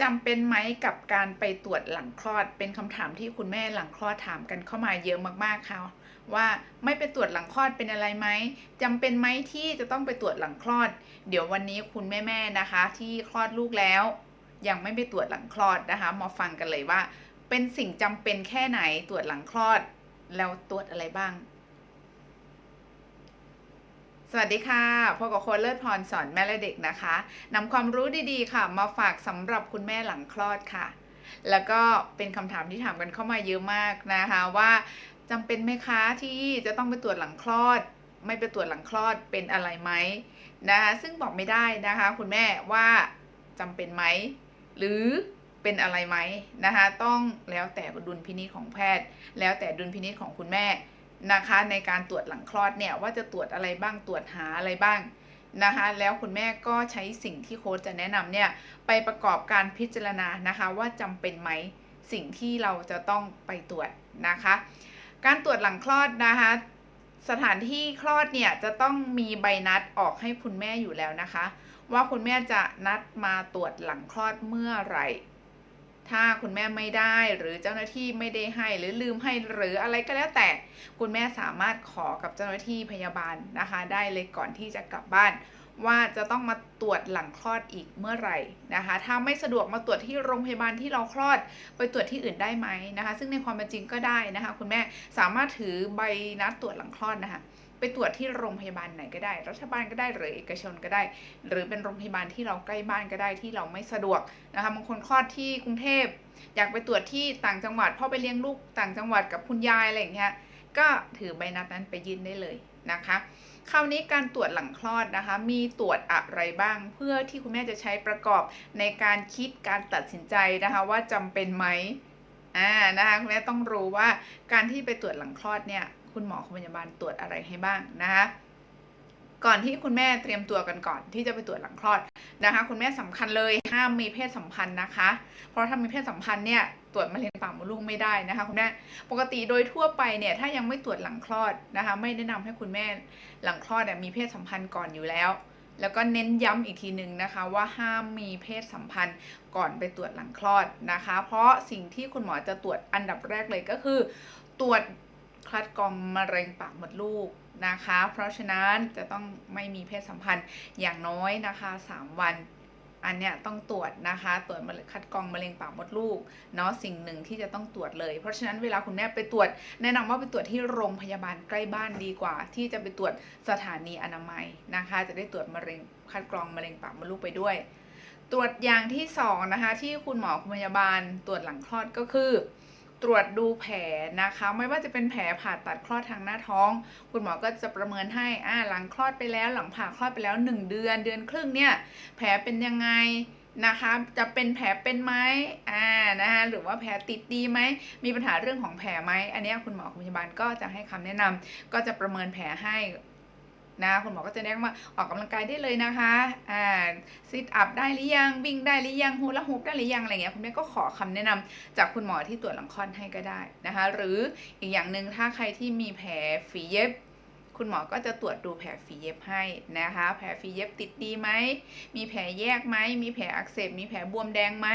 จำเป็นไหมกับการไปตรวจหลังคลอด เป็นคำถามที่คุณแม่หลังคลอดถามกันเข้ามาเยอะมากๆค่ะว่าไม่ไปตรวจหลังคลอดเป็นอะไรไหมจำเป็นไหมที่จะต้องไปตรวจหลังคลอด เดี๋ยววันนี้คุณแม่ๆนะคะ ที่คลอดลูกแล้ว ยังไม่ไปตรวจหลังคลอดนะคะมาฟังกันเลยว่า เป็นสิ่งจำเป็นแค่ไหนตรวจหลังคลอด แล้วตรวจอะไรบ้าง สวัสดีค่ะพบกับโคนเลิศพรสอนแม่และเด็กนะคะนำความรู้ดีๆ ค่ะ มาฝากสำหรับคุณแม่หลังคลอดค่ะ แล้วก็เป็นคำถามที่ถามกันเข้ามาเยอะมากนะคะว่าจำเป็นไหมคะที่จะต้องไปตรวจหลังคลอด ไม่ไปตรวจหลังคลอดเป็นอะไรไหมนะคะซึ่งบอกไม่ได้นะคะ คุณแม่ว่าจำเป็นไหมหรือเป็นอะไรไหมนะคะต้องแล้วแต่ดุลพินิจของแพทย์ แล้วแต่ดุลพินิจของคุณแม่ นะคะในการตรวจหลังคลอดเนี่ยว่าจะตรวจอะไรบ้างตรวจหาอะไรบ้างนะคะแล้วคุณแม่ก็ใช้สิ่งที่โค้ชจะแนะนำเนี่ยไปประกอบการพิจารณานะคะว่าจำเป็นไหมสิ่งที่เราจะต้องไปตรวจนะคะ การตรวจหลังคลอดนะคะสถานที่คลอดเนี่ยจะต้องมีใบนัดออกให้คุณแม่อยู่แล้วนะคะ ว่าคุณแม่จะนัดมาตรวจหลังคลอดเมื่อไหร่ ถ้าคุณแม่ไม่ได้หรือเจ้าหน้าที่ไม่ได้ให้หรือลืมให้หรืออะไรก็แล้วแต่ คุณแม่สามารถขอกับเจ้าหน้าที่พยาบาลนะคะ ได้เลยก่อนที่จะกลับบ้าน ว่าจะต้องมาตรวจหลังคลอดอีกเมื่อไหร่นะคะ ถ้าไม่สะดวกมาตรวจที่โรงพยาบาลที่เราคลอด ไปตรวจที่อื่นได้ไหมนะคะ ซึ่งในความเป็นจริงก็ได้นะคะ คุณแม่สามารถถือใบนัดตรวจหลังคลอดนะคะ ไปตรวจที่โรงพยาบาลไหนก็ได้ รัฐบาลก็ได้หรือเอกชนก็ได้ หรือเป็นโรงพยาบาลที่เราใกล้บ้านก็ได้ที่เราไม่สะดวกนะคะบางคนคลอดที่กรุงเทพ อยากไปตรวจที่ต่างจังหวัดพ่อไปเลี้ยงลูกต่างจังหวัดกับคุณยายอะไรอย่างเงี้ยก็ถือใบนัดนั้นไปยื่นได้เลยนะคะคราวนี้การตรวจหลังคลอดนะคะ มีตรวจอะไรบ้าง เพื่อที่คุณแม่จะใช้ประกอบในการคิดการตัดสินใจนะคะว่าจำเป็นไหมอ่านะคะคุณแม่ต้องรู้ว่าการที่ไปตรวจหลังคลอดเนี่ย คุณหมอคุณพยาบาลตรวจอะไรให้บ้างนะคะก่อนที่คุณแม่เตรียมตัวกันก่อนที่จะไปตรวจหลังคลอดนะคะ คุณแม่สำคัญเลยห้ามมีเพศสัมพันธ์นะคะ เพราะถ้ามีเพศสัมพันธ์เนี่ยตรวจมะเร็งปากมดลูกไม่ได้นะคะ คุณแม่ปกติโดยทั่วไปเนี่ยถ้ายังไม่ตรวจหลังคลอดนะคะ ไม่แนะนำให้คุณแม่หลังคลอดเนี่ยมีเพศสัมพันธ์ก่อนอยู่แล้ว แล้วก็เน้นย้ำอีกทีหนึ่งนะคะว่าห้ามมีเพศสัมพันธ์ก่อนไปตรวจหลังคลอดนะคะ เพราะสิ่งที่คุณหมอจะตรวจอันดับแรกเลยก็คือ ตรวจ คัดกรองมะเร็งปากมดลูกนะคะ เพราะฉะนั้นจะต้องไม่มีเพศสัมพันธ์อย่างน้อยนะคะ 3 วันอันเนี้ยต้องตรวจนะคะตรวจคัดกรองมะเร็งปากมดลูกเนาะสิ่งหนึ่งที่จะต้องตรวจเลย เพราะฉะนั้นเวลาคุณแม่ไปตรวจ แนะนำว่าไปตรวจที่โรงพยาบาลใกล้บ้านดีกว่า ที่จะไปตรวจสถานีอนามัยนะคะ จะได้ตรวจมะเร็งคัดกรองมะเร็งปากมดลูกไปด้วย ตรวจอย่างที่สองนะคะที่คุณหมอคุณพยาบาลตรวจหลังคลอดก็คือ ตรวจดูแผลนะคะ ไม่ว่าจะเป็นแผลผ่าตัดคลอดทางหน้าท้อง คุณหมอก็จะประเมินให้อ่าหลังคลอดไปแล้ว หลังผ่าคลอดไปแล้ว 1 เดือน เดือนครึ่งเนี่ยแผลเป็นยังไงนะคะจะเป็นแผลเป็นไหมอ่านะคะหรือว่าแผลติดดีไหมมีปัญหาเรื่องของแผลไหมอันนี้คุณหมอคุณพยาบาลก็จะให้คำแนะนำก็จะประเมินแผลให้ นะคุณหมอก็จะแนะนำว่าออกกำลังกายได้เลยนะคะอ่าซิทอัพได้หรือยังวิ่งได้หรือยังฮูลาฮูปได้หรือยังอะไรเงี้ยคุณแม่ก็ขอคำแนะนำจากคุณหมอที่ตรวจหลังคลอดให้ก็ได้นะคะ หรืออีกอย่างหนึ่งถ้าใครที่มีแผลฝีเย็บคุณหมอก็จะตรวจดูแผลฝีเย็บให้นะคะ แผลฝีเย็บติดดีไหม มีแผลแยกไหม มีแผลอักเสบ มีแผลบวมแดงไหม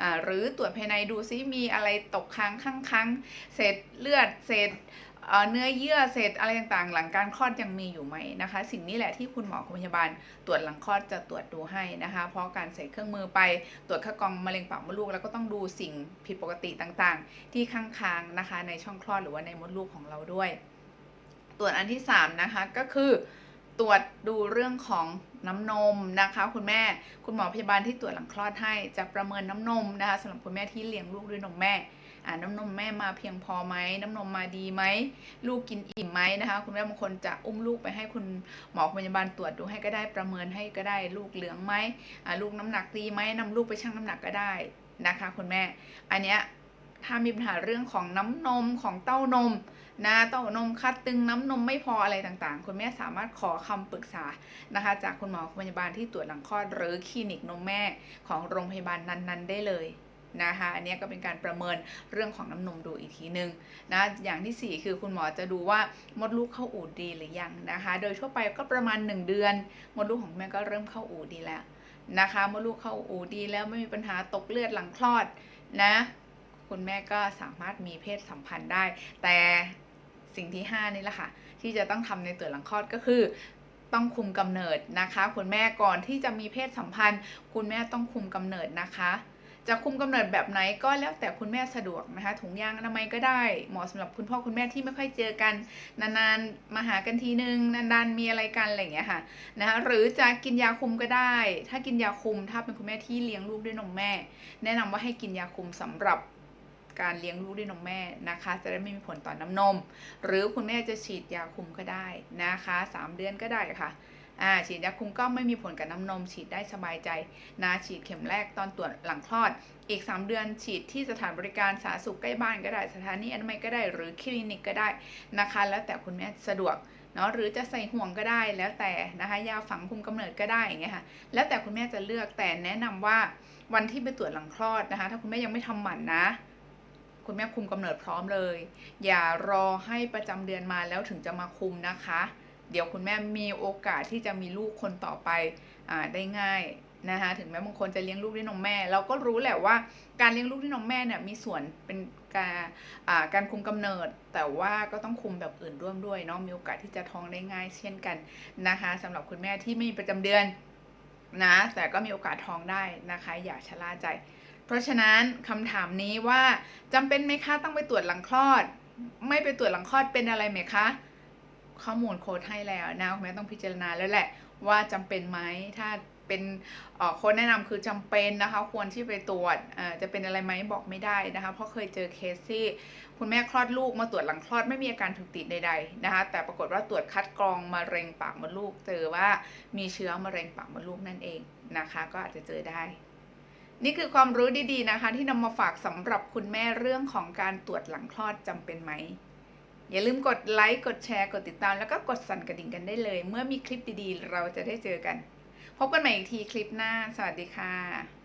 อ่าหรือตรวจภายในดูซิมีอะไรตกค้างข้างค้างเศษเลือด เศษ เนื้อเยื่อเศษอะไรต่างๆ หลังการคลอดยังมีอยู่ไหมนะคะ สิ่งนี้แหละที่คุณหมอคุณพยาบาลตรวจหลังคลอดจะตรวจดูให้นะคะ เพราะการใส่เครื่องมือไปตรวจคัดกรองมะเร็งปากมดลูก แล้วก็ต้องดูสิ่งผิดปกติต่างๆ ที่ข้างคางนะคะ ในช่องคลอดหรือว่าในมดลูกของเราด้วย ตรวจอันที่ 3 นะคะก็คือตรวจดูเรื่องของน้ำนมนะคะคุณแม่คุณหมอพยาบาลที่ตรวจหลังคลอดให้จะประเมินน้ำนมนะคะสำหรับคุณแม่ที่เลี้ยงลูกด้วยนมแม่ อ่าน้ำนมแม่มาเพียงพอไหมน้ำนมมาดีไหมลูกกินอิ่มไหมนะคะ คุณแม่บางคนจะอุ้มลูกไปให้คุณหมอพยาบาลตรวจดูให้ก็ได้ประเมินให้ก็ได้ลูกเหลืองไหมอ่าลูกน้ำหนักดีไหมนำลูกไปชั่งน้ำหนักก็ได้นะคะ คุณแม่ อันเนี้ยถ้ามีปัญหาเรื่องของน้ำนมของเต้านมนะเต้านมคัดตึงน้ำนมไม่พออะไรต่างๆ คุณแม่สามารถขอคำปรึกษานะคะ จากคุณหมอพยาบาลที่ตรวจหลังคลอดหรือคลินิกนมแม่ของโรงพยาบาลนั้นๆ ได้เลย นะคะอันนี้ก็เป็นการประเมินเรื่องของน้ำนมดูอีกทีหนึ่งนะอย่างที่ 4 คือคุณหมอจะดูว่ามดลูกเข้าอู่ดีหรือยังนะคะ โดยทั่วไปก็ประมาณ 1 เดือน มดลูกของแม่ก็เริ่มเข้าอู่ดีแล้วนะคะเมื่อลูกเข้าอูดดีแล้วไม่มีปัญหาตกเลือดหลังคลอดนะคุณแม่ก็สามารถมีเพศสัมพันธ์ได้ แต่สิ่งที่ 5 นี่แหละค่ะ ที่จะต้องทำในตัวหลังคลอดก็คือต้องคุมกำเนิดนะคะ คุณแม่ก่อนที่จะมีเพศสัมพันธ์ คุณแม่ต้องคุมกำเนิดนะคะ จะคุมกำเนิดแบบไหนก็แล้วแต่คุณแม่สะดวกนะคะ ถุงยางอนามัยก็ได้เหมาะสำหรับคุณพ่อคุณแม่ที่ไม่ค่อยเจอกัน นานๆมาหากันทีนึงนานๆมีอะไรกันอะไรอย่างเงี้ยค่ะนะคะหรือจะกินยาคุมก็ได้ ถ้ากินยาคุมถ้าเป็นคุณแม่ที่เลี้ยงลูกด้วยนมแม่ แนะนำว่าให้กินยาคุมสำหรับการเลี้ยงลูกด้วยนมแม่นะคะ จะได้ไม่มีผลต่อน้ำนม หรือคุณแม่จะฉีดยาคุมก็ได้นะคะสามเดือนก็ได้ค่ะ อ่าฉีดยาคุมก็ไม่มีผลกับน้ำนม ฉีดได้สบายใจนะฉีดเข็มแรกตอนตรวจหลังคลอด อีก 3 เดือนฉีดที่สถานบริการสาธารณสุขใกล้บ้านก็ได้ สถานีอนามัยก็ได้หรือคลินิกก็ได้นะคะ แล้วแต่คุณแม่สะดวกเนาะหรือจะใส่ห่วงก็ได้แล้วแต่นะคะยาฝังคุมกำเนิดก็ได้อย่างเงี้ยค่ะแล้วแต่คุณแม่จะเลือกแต่แนะนำว่าวันที่ไปตรวจหลังคลอดนะคะ ถ้าคุณแม่ยังไม่ทำหมันนะ คุณแม่คุมกำเนิดพร้อมเลย อย่ารอให้ประจำเดือนมาแล้วถึงจะมาคุมนะคะ เดี๋ยวคุณแม่มีโอกาสที่จะมีลูกคนต่อไปอ่าได้ง่ายนะคะถึงแม้บางคนจะเลี้ยงลูกด้วยนมแม่ เราก็รู้แหละว่าการเลี้ยงลูกด้วยนมแม่เนี่ยมีส่วนเป็นการอ่าการคุมกำเนิด แต่ว่าก็ต้องคุมแบบอื่นร่วมด้วยเนาะมีโอกาสที่จะท้องได้ง่าย เช่นกันนะคะสำหรับคุณแม่ที่ไม่มีประจำเดือนนะแต่ก็มีโอกาสท้องได้นะคะ อย่าชะล่าใจ เพราะฉะนั้นคำถามนี้ว่าจำเป็นไหมคะต้องไปตรวจหลังคลอด ไม่ไปตรวจหลังคลอดเป็นอะไรไหมคะ ข้อมูลโค้ดให้แล้วนะคุณแม่ต้องพิจารณาแล้วแหละว่าจำเป็นไหมถ้าเป็นเอ่อโค้ดแนะนำคือจำเป็นนะคะ ควรที่ไปตรวจจะเป็นอะไรไหมบอกไม่ได้นะคะ เพราะเคยเจอเคสที่คุณแม่คลอดลูกมาตรวจหลังคลอดไม่มีอาการถูกติดใดๆนะคะ แต่ปรากฏว่าตรวจคัดกรองมะเร็งปากมดลูก เจอว่ามีเชื้อมะเร็งปากมดลูกนั่นเองนะคะ ก็อาจจะเจอได้ นี่คือความรู้ดีๆนะคะ ที่นำมาฝากสำหรับคุณแม่เรื่องของการตรวจหลังคลอดจำเป็นไหม อย่าลืมกดไลค์กดแชร์กดติดตามแล้วก็กดสั่นกระดิ่งกันได้เลย เมื่อมีคลิปดีๆ เราจะได้เจอกัน พบกันใหม่อีกทีคลิปหน้า สวัสดีค่ะ